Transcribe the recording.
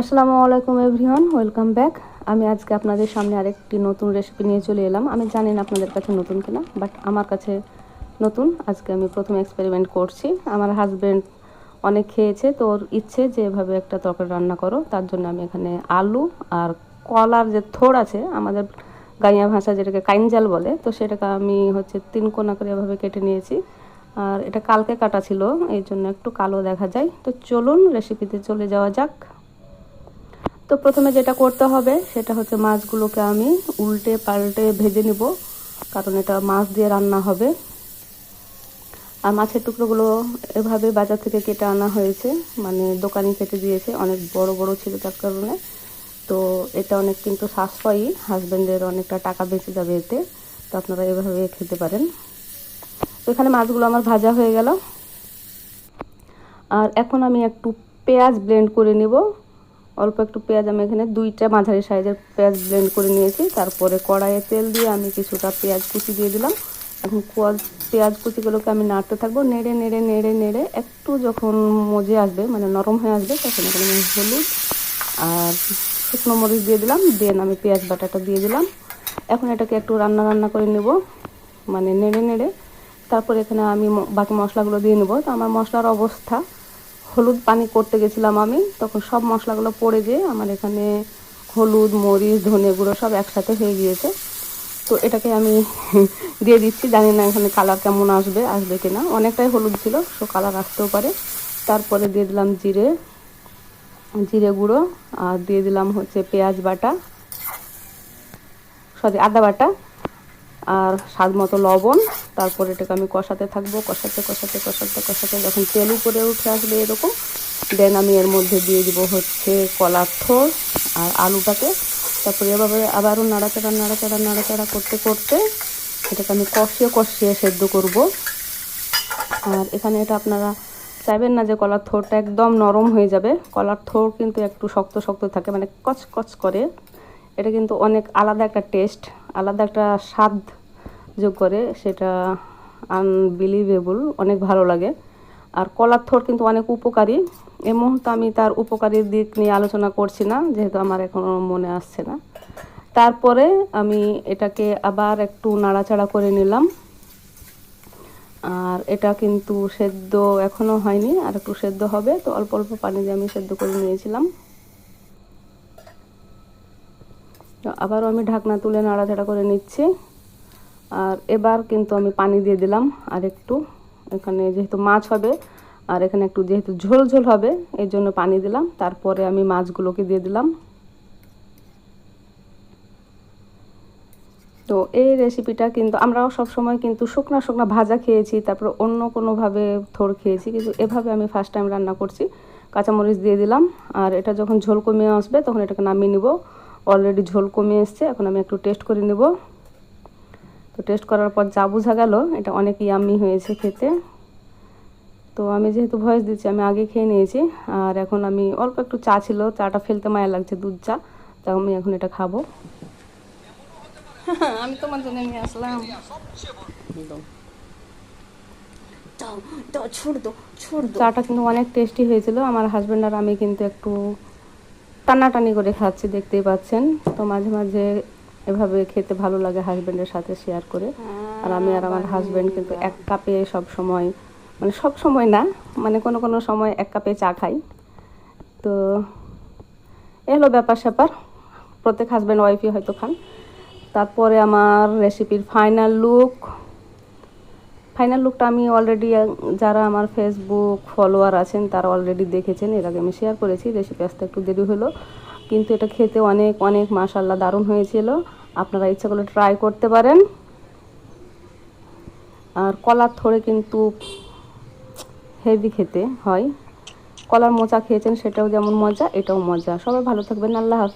আসসালামু আলাইকুম everyone, welcome back. আমি আজকে আপনাদের সামনে আরেকটি নতুন রেসিপি নিয়ে চলে এলাম। আমি জানি না আপনাদের কাছে নতুন কিনা, বাট আমার কাছে নতুন। আজকে আমি প্রথম এক্সপেরিমেন্ট করছি। আমার হাজব্যান্ড অনেক খেয়েছে, তো ওর ইচ্ছে যে এভাবে একটা তরকারি রান্না করো। তার জন্য আমি এখানে আলু আর কলার যে থোড় আছে, আমাদের গাইয়া ভাষা যেটাকে কাইনজাল বলে, তো সেটাকে আমি হচ্ছে তিন কোনা করে এভাবে কেটে নিয়েছি। আর এটা কালকে কাটা ছিল এই জন্য একটু কালো দেখা যায়। তো চলুন রেসিপিতে চলে যাওয়া যাক। তো প্রথমে যেটা করতে হবে, সেটা হচ্ছে মাছগুলোকে আমি উল্টে পাল্টে ভেজে নিব, কারণ এটা মাছ দিয়ে রান্না হবে। আর মাছের টুকরোগুলো এভাবে বাজার থেকে কেটে আনা হয়েছে মানে দোকানে কেটে দিয়েছে, অনেক বড় বড় ছিল তার কারণে। তো এটা অনেক কিন্তু সাশ্রয়ী হাজব্যান্ডের অনেকটা টাকা বেঁচে যাবে এতে, তো আপনারা এভাবে খেতে পারেন। তো এখানে মাছগুলো আমার ভাজা হয়ে গেল। আর এখন আমি একটু পেঁয়াজ ব্লেন্ড করে নেব। অল্প একটু পেঁয়াজ আমি এখানে দুইটা মাঝারি সাইজের পেঁয়াজ ব্লেন্ড করে নিয়েছি। তারপরে কড়াইয়ে তেল দিয়ে আমি কিছুটা পেঁয়াজ কুচি দিয়ে দিলাম। এখন পেঁয়াজ কুচিগুলোকে আমি নাড়তে থাকব। নেড়ে নেড়ে নেড়ে নেড়ে একটু যখন মজে আসবে মানে নরম হয়ে আসবে, তখন এখানে আমি হলুদ আর শুকনো মরিচ দিয়ে দিলাম। দেন আমি পেঁয়াজ বাটাটা দিয়ে দিলাম। এখন এটাকে একটু রান্না রান্না করে নেব। মানে নেড়ে নেড়ে। তারপর এখানে আমি বাকি মশলাগুলো দিয়ে নেব। তো আমার মশলার অবস্থা হলুদ পানি করতে গেছিলাম আমি, তখন সব মশলাগুলো পড়ে যেয়ে আমার এখানে হলুদ, মরিচ, ধনে গুঁড়ো সব একসাথে হয়ে গিয়েছে। তো এটাকে আমি দিয়ে দিচ্ছি, জানি না এখানে কালার কেমন আসবে আসবে কিনা। অনেকটাই হলুদ ছিল সো কালার আসতেও পারে। তারপরে দিয়ে দিলাম জিরে জিরে গুঁড়ো, আর দিয়ে দিলাম হচ্ছে পেঁয়াজ বাটা সরি আদা বাটা। আর স্বাদ মতো লবণ। তারপর এটাকে আমি কষাতে থাকব। কষাতে কষাতে কষাতে কষাতে যখন তেল উপরে উঠে আসবে এরকম দেন আমি এর মধ্যে দিয়ে দিব হচ্ছে কলার থোর আর আলুটাকে। তারপরে এভাবে আবারও নাড়াচাড়া নাড়াচাড়া নাড়াচাড়া করতে করতে এটাকে আমি কষিয়ে কষিয়ে সেদ্ধ করব। আর এখানে এটা আপনারা চাইবেন না যে কলার থোরটা একদম নরম হয়ে যাবে। কলার থোর কিন্তু একটু শক্ত শক্ত থাকে মানে কচকচ করে। এটা কিন্তু অনেক আলাদা একটা টেস্ট, আলাদা একটা স্বাদ করে সেটা আনবিলিভেবল অনেক ভালো লাগে। আর কলার থর কিন্তু অনেক উপকারী। এই মুহূর্তে আমি তার উপকারী দিক নিয়ে আলোচনা করছি না, যেহেতু আমার এখনও মনে আসছে না। তারপরে আমি এটাকে আবার একটু নাড়াচাড়া করে নিলাম। আর এটা কিন্তু সেদ্ধ এখনও হয়নি, আর একটু সেদ্ধ হবে। তো অল্প অল্প পানি দিয়ে আমি সেদ্ধ করে নিয়েছিলাম। আবারও আমি ঢাকনা তুলে নাড়াচাড়া করে নিচ্ছি। আর এবার কিন্তু আমি পানি দিয়ে দিলাম, আর একটু এখানে যেহেতু মাছ হবে, আর এখানে একটু যেহেতু ঝোল ঝোল হবে এই জন্য পানি দিলাম। তারপরে আমি মাছগুলোকে দিয়ে দিলাম। তো এই রেসিপিটা কিন্তু আমরাও সব সময় কিন্তু শুকনা শুকনা ভাজা খেয়েছি, তারপর অন্য কোনোভাবে থোর খেয়েছি, কিন্তু এভাবে আমি ফার্স্ট টাইম রান্না করছি। কাঁচামরিচ দিয়ে দিলাম, আর এটা যখন ঝোল কমিয়ে আসবে তখন এটাকে নামিয়ে নিব। অলরেডি ঝোল কমে এসছে, এখন আমি একটু টেস্ট করে নেব। তো টেস্ট করার পর যা বোঝা গেল এটা অনেক ইয়ামি হয়েছে খেতে। তো আমি যেহেতু ভয়েস দিচ্ছি আমি আগে খেয়ে নিয়েছি। আর এখন আমি অল্প একটু চা ছিল চাটা ফেলতে মায়া লাগছে দুধ চা। তা আমি এখন এটা খাব। আমি তোমার জন্য নিয়ে আসলাম। চাটা কিন্তু অনেক টেস্টি হয়েছিল। আমার হাজব্যান্ড আর আমি কিন্তু একটু টানাটানি করে খাচ্ছি দেখতেই পাচ্ছেন। তো মাঝে মাঝে এভাবে খেতে ভালো লাগে হাজব্যান্ডের সাথে শেয়ার করে। আর আমি আর আমার হাজব্যান্ড কিন্তু এক কাপে সব সময় মানে সব সময় না মানে কোনো কোনো সময় এক কাপে চা খাই। তো এলো ব্যাপার স্যাপার। প্রত্যেক হাজব্যান্ড ওয়াইফই হয়তো খান। তারপরে আমার রেসিপির ফাইনাল লুক ফাইনাল লুকটা আমি অলরেডি যারা আমার ফেসবুক ফলোয়ার আছেন তারা অলরেডি দেখেছেন। এর আগে আমি শেয়ার করেছি। রেসিপি আসতে একটু দেরি হলো। কিন্তু এটা খেতে অনেক অনেক মাসাল্লাহ দারুণ হয়েছিল। আপনারা ইচ্ছা করলে ট্রাই করতে পারেন। আর কলার থরে কিন্তু হেভি খেতে হয়। কলার মোচা খেয়েছেন, সেটাও যেমন মজা, এটাও মজা। সবাই ভালো থাকবেন, আল্লাহ হাফেজ।